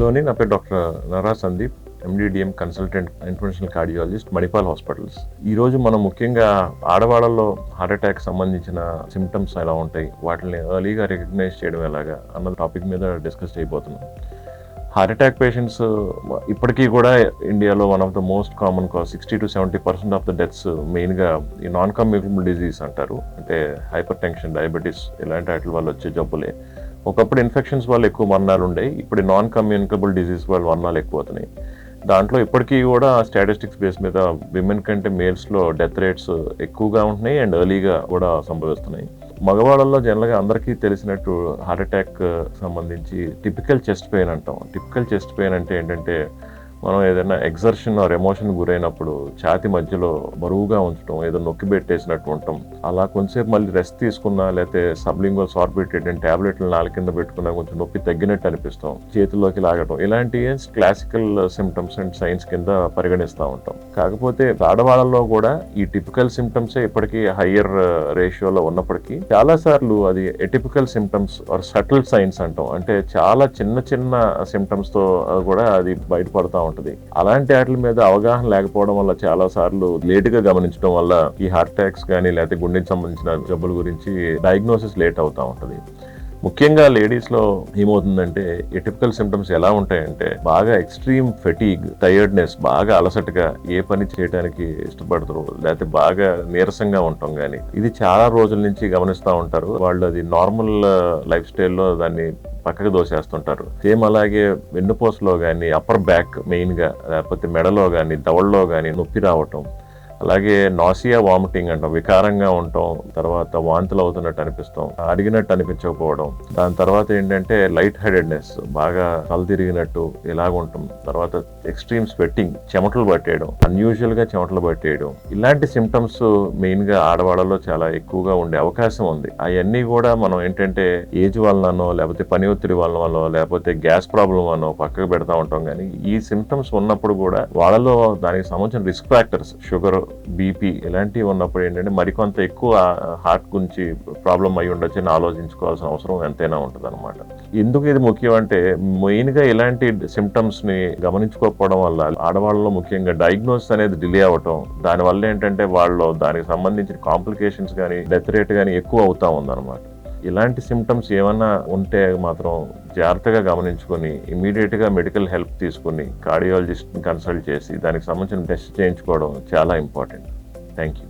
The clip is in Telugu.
లోని నా పేరు doctor Nara Sandeep MD DM consultant international cardiologist Manipal hospitals ఈ రోజు మనం ముఖ్యంగా ఆడవాళ్ళలో హార్ట్ అటాక్ సంబంధించిన సిమ్టమ్స్ ఎలా ఉంటాయి వాటిని ఎర్లీగా రికగ్నైజ్ చేయడం ఎలాగా అన్న టాపిక్ మీద డిస్కస్ చేయబోతున్నాం. హార్ట్ అటాక్ పేషెంట్స్ ఇప్పటికీ కూడా ఇండియాలో one of the most common cause sixty two seventy percent of the deaths మెయిన్గా ఈ నాన్ కమ్యూనికబుల్ డిజీజ్ అంటారు. అంటే హైపర్ టెన్షన్ డయాబెటీస్ ఇలాంటి వాటి వల్ల వచ్చే జబ్బులే. ఒకప్పుడు ఇన్ఫెక్షన్స్ వల్ల ఎక్కువ మరణాలు ఉండేవి ఇప్పుడు నాన్ కమ్యూనికబుల్ డిజీజ్ వల్ల మరణాలు ఎక్కువ అవుతున్నాయి దాంట్లో ఇప్పటికీ కూడా స్టాటిస్టిక్స్ బేస్ మీద విమెన్ కంటే మేల్స్లో డెత్ రేట్స్ ఎక్కువగా ఉంటున్నాయి అండ్ ఎర్లీగా కూడా సంభవిస్తున్నాయి. మగవాళ్ళల్లో జనరల్గా అందరికీ తెలిసినట్టు హార్ట్ అటాక్ సంబంధించి టిపికల్ చెస్ట్ పెయిన్ అంటాం. టిపికల్ చెస్ట్ పెయిన్ అంటే ఏంటంటే మనం ఏదైనా ఎగ్జర్షన్ ఆర్ ఎమోషన్ గురైనప్పుడు ఛాతి మధ్యలో బరువుగా ఉంచడం ఏదో నొక్కి పెట్టేసినట్టు ఉంటాం. అలా కొంచెంసేపు మళ్ళీ రెస్ట్ తీసుకున్నా లేకపోతే సబ్లింగల్ సార్బిటేట్ అండ్ టాబ్లెట్లు నాలుగు కింద పెట్టుకున్నా కొంచెం నొప్పి తగ్గినట్టు అనిపిస్తాం. చేతుల్లోకి లాగటం. ఇలాంటి క్లాసికల్ సిమ్టమ్స్ అండ్ సైన్స్ కింద పరిగణిస్తూ ఉంటాం. కాకపోతే ఆడవాళ్ళలో కూడా ఈ టిపికల్ సిమ్టమ్సే ఇప్పటికీ హయ్యర్ రేషియోలో ఉన్నప్పటికీ చాలా సార్లు అది atypical symptoms or subtle signs అంటాం. అంటే చాలా చిన్న చిన్న సిమ్టమ్స్తో కూడా అది బయటపడతా ఉంటుంది అలాంటి వాటి మీద అవగాహన లేకపోవడం వల్ల చాలా సార్లు లేట్గా గమనించడం వల్ల ఈ హార్ట్ అటాక్స్ కానీ లేకపోతే గుండెకి సంబంధించిన జబ్బుల గురించి డయాగ్నోసిస్ లేట్ అవుతా ఉంటుంది. ముఖ్యంగా లేడీస్లో ఏమవుతుందంటే ఈ టిపికల్ సిమ్టమ్స్ ఎలా ఉంటాయంటే బాగా ఎక్స్ట్రీమ్ ఫెటీగ్ టైర్డ్నెస్ బాగా అలసటగా ఏ పని చేయడానికి ఇష్టపడతారు లేకపోతే బాగా నీరసంగా ఉంటాం కానీ ఇది చాలా రోజుల నుంచి గమనిస్తూ ఉంటారు. వాళ్ళు అది నార్మల్ లైఫ్ స్టైల్లో దాన్ని పక్కకు దోసేస్తుంటారు. సేమ్ అలాగే వెన్నుపోసలో కానీ అప్పర్ బ్యాక్ మెయిన్గా లేకపోతే మెడలో కానీ దవడలో కానీ నొప్పి రావటం అలాగే నాసియా వామిటింగ్ అంటాం వికారంగా ఉంటాం తర్వాత వాంతులు అవుతున్నట్టు అనిపిస్తాం అడిగినట్టు అనిపించకపోవడం. దాని తర్వాత ఏంటంటే లైట్ హెడెడ్నెస్ బాగా కళ్ళు తిరిగినట్టు ఇలాగ ఉంటాం. తర్వాత ఎక్స్ట్రీమ్ స్వెట్టింగ్ చెమటలు పట్టేయడం అన్యూజువల్గా చెమటలు పట్టేయడం. ఇలాంటి సిమ్టమ్స్ మెయిన్గా ఆడవాళ్ళలో చాలా ఎక్కువగా ఉండే అవకాశం ఉంది. అవన్నీ కూడా మనం ఏంటంటే ఏజ్ వలననో లేకపోతే పని ఒత్తిడి వలన లేకపోతే గ్యాస్ ప్రాబ్లం అనో పక్కకు పెడతా ఉంటాం. కానీ ఈ సిమ్టమ్స్ ఉన్నప్పుడు కూడా వాళ్ళలో దానికి సంబంధించిన రిస్క్ ఫ్యాక్టర్స్ షుగర్ బీపీ ఇలాంటివి ఉన్నప్పుడు ఏంటంటే మరికొంత ఎక్కువ హార్ట్ గురించి ప్రాబ్లం అయి ఉండొచ్చు అని ఆలోచించుకోవాల్సిన అవసరం ఎంతైనా ఉంటుంది అనమాట ఎందుకు ఇది ముఖ్యం అంటే మెయిన్గా ఇలాంటి సిమ్టమ్స్ని గమనించుకోకపోవడం వల్ల ఆడవాళ్ళలో ముఖ్యంగా డయాగ్నోస్ అనేది డిలే అవ్వటం దానివల్ల ఏంటంటే వాళ్ళు దానికి సంబంధించిన కాంప్లికేషన్స్ కానీ డెత్ రేట్ కానీ ఎక్కువ అవుతా ఉందన్నమాట. ఇలాంటి సిమ్టమ్స్ ఏమన్నా ఉంటే మాత్రం జాగ్రత్తగా గమనించుకొని ఇమీడియట్గా మెడికల్ హెల్ప్ తీసుకుని కార్డియాలజిస్ట్ని కన్సల్ట్ చేసి దానికి సంబంధించిన టెస్ట్ చేయించుకోవడం చాలా important thank you